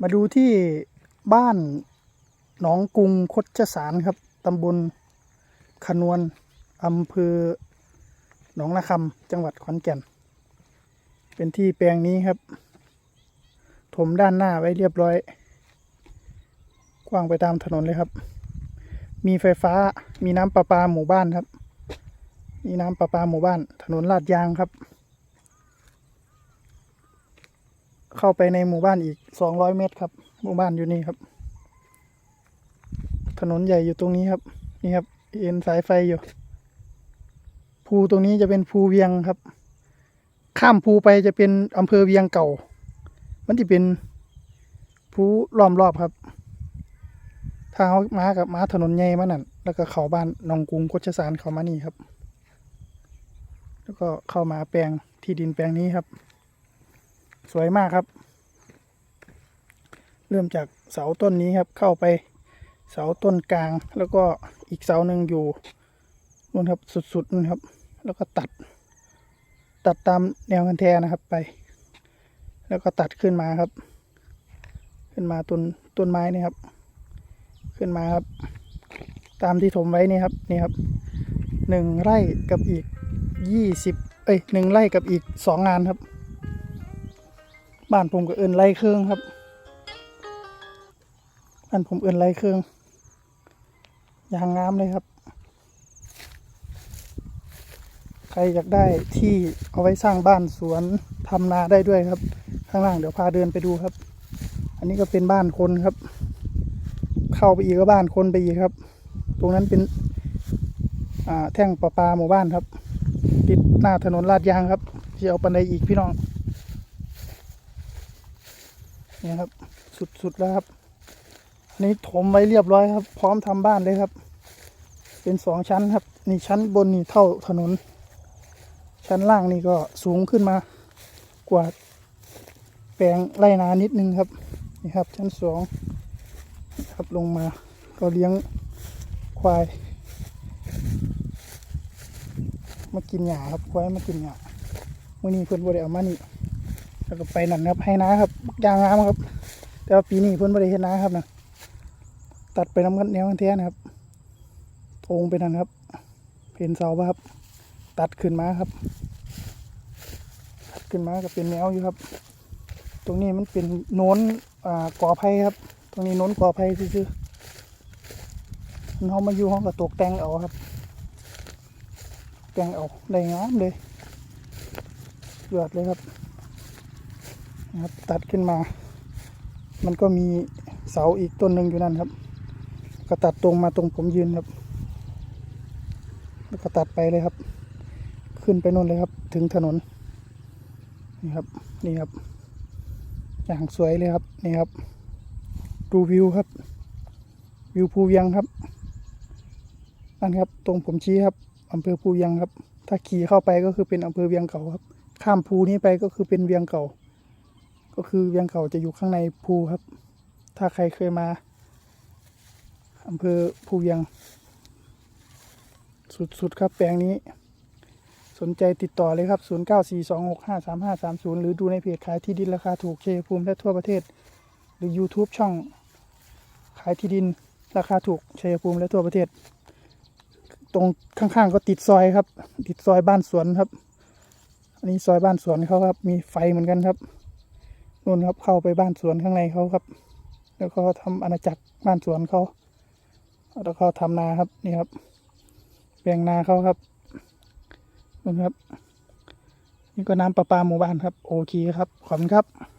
มาดูที่บ้านหนองกรุงคดชสารครับตำบลขนวนอำเภอหนองนาคำจังหวัดขอนแก่น เป็นที่แปลงนี้ครับ ถมด้านหน้าไว้เรียบร้อย กว้างไปตามถนนเลยครับ มีไฟฟ้ามีน้ำประปาหมู่บ้านครับ มีน้ำประปาหมู่บ้าน ถนนลาดยางครับ เข้าไปในหมู่บ้านอีก200เมตรครับ หมู่บ้านอยู่นี่ครับ ถนนใหญ่อยู่ตรงนี้ครับ นี่ครับ เอ็นสายไฟอยู่ ภูตรงนี้จะเป็นภูเวียงครับ ข้ามภูไปจะเป็นอำเภอเวียงเก่า มันจะเป็นภูล้อมรอบครับถ้าเขามากับม้าถนนใหญ่มานั่นแล้วก็เข้าบ้านหนองกรุงโคชสารเข้ามานี่ครับ แล้วก็เข้ามาแปลงที่ดินแปลงนี้ครับ สวยมากครับ เริ่มจากเสาต้นนี้ครับ เข้าไปเสาต้นกลาง แล้วก็อีกเสาหนึ่งอยู่นู่นครับสุดๆนู่นครับ แล้วก็ตัด ตัดตามแนวคันแทนะครับไป แล้วก็ตัดขึ้นมาครับ ขึ้นมาต้นต้นไม้นี่ครับ ขึ้นมาครับ ตามที่ถมไว้นี่ครับนี่ครับหนึ่งไร่กับอีกยี่สิบเอ้ยหนึ่งไร่กับอีกสองงานครับ บ้านผมก็เอินไรเครื่องครับบ้านผมเอินไรเครื่องยางงามเลยครับ ใครอยากได้ที่เอาไว้สร้างบ้านสวนทำนาได้ด้วยครับ ข้างล่างเดี๋ยวพาเดินไปดูครับ อันนี้ก็เป็นบ้านคนครับ เข้าไปอีกก็บ้านคนไปอีกครับ ตรงนั้นเป็นแท่งประปาหมู่บ้านครับ ติดหน้าถนนลาดยางครับที่เอาปันไดอีกพี่น้อง นี่ครับ สุดๆแล้วครับอันนี้ถมไว้เรียบร้อยครับ พร้อมทำบ้านเลยครับ เป็นสองชั้นครับ นี่ชั้นบนนี่เท่าถนน ชั้นล่างนี่ก็สูงขึ้นมากว่าแปลงไรนานิดนึงครับ นี่ครับ ชั้นสองครับลงมาก็เลี้ยงควาย มากินหญ้าครับควายมากินหญ้ามื่อนี้เพิ่นบ่ได้เอามานี่ แล้วก็ไปนั่นครับให้นาครับยางงามครับ แต่ว่าปีนี้เพิ่นบ่ได้เฮ็ดนาครับนะตัดไปน้ำกันแนวกันแท้นะครับโงไปนั่นครับเห็นเสาปะครับ ตัดขึ้นมาครับ ตัดขึ้นมาก็เป็นแนวอยู่ครับ ตรงนี้มันเป็นโน้นอ่ากอไผ่ครับ ตรงนี้โน้นกอไผ่ซื่อๆนเขามาอยู่ห้องกับตกแต่งเอาครับ แต่งเอาได้งามเลยยอดเลยครับ นะครับตัดขึ้นมา มันก็มีเสาอีกต้นหนึ่งอยู่นั่นครับ ก็ตัดตรงมาตรงผมยืนครับ แล้วก็ตัดไปเลยครับ ขึ้นไปนู่นเลยครับ ถึงถนนนี่ครับนี่ครับ อย่างสวยเลยครับนี่ครับ ดูวิวครับ วิวภูเวียงครับนั่นครับ ตรงผมชี้ครับอำเภอภูเวียงครับ ถ้าขี่เข้าไปก็คือเป็นอำเภอเวียงเก่าครับ ข้ามภูนี้ไปก็คือเป็นเวียงเก่า ก็คือเวียงเก่าจะอยู่ข้างในภูครับ ถ้าใครเคยมาอำเภอภูเวียง สุดๆครับแปลงนี้ สนใจติดต่อเลยครับ 0942653530 หรือดูในเพจขายที่ดินราคาถูกเชภูมิและทั่วประเทศ หรือ YouTube ช่องขายที่ดินราคาถูกชัยภูมิและทั่วประเทศ ตรงข้างๆก็ติดซอยครับ ติดซอยบ้านสวนครับ อันนี้ซอยบ้านสวนเขาครับ มีไฟเหมือนกันครับ นู่นครับเข้าไปบ้านสวนข้างในเขาครับ แล้วก็ทำอาณาจักรบ้านสวนเขาแล้วก็ทำนาครับนี่ครับแปลงนาเขาครับนู่นครับ นี่ก็น้ำประปาหมู่บ้านครับ โอเคครับขอบคุณครับ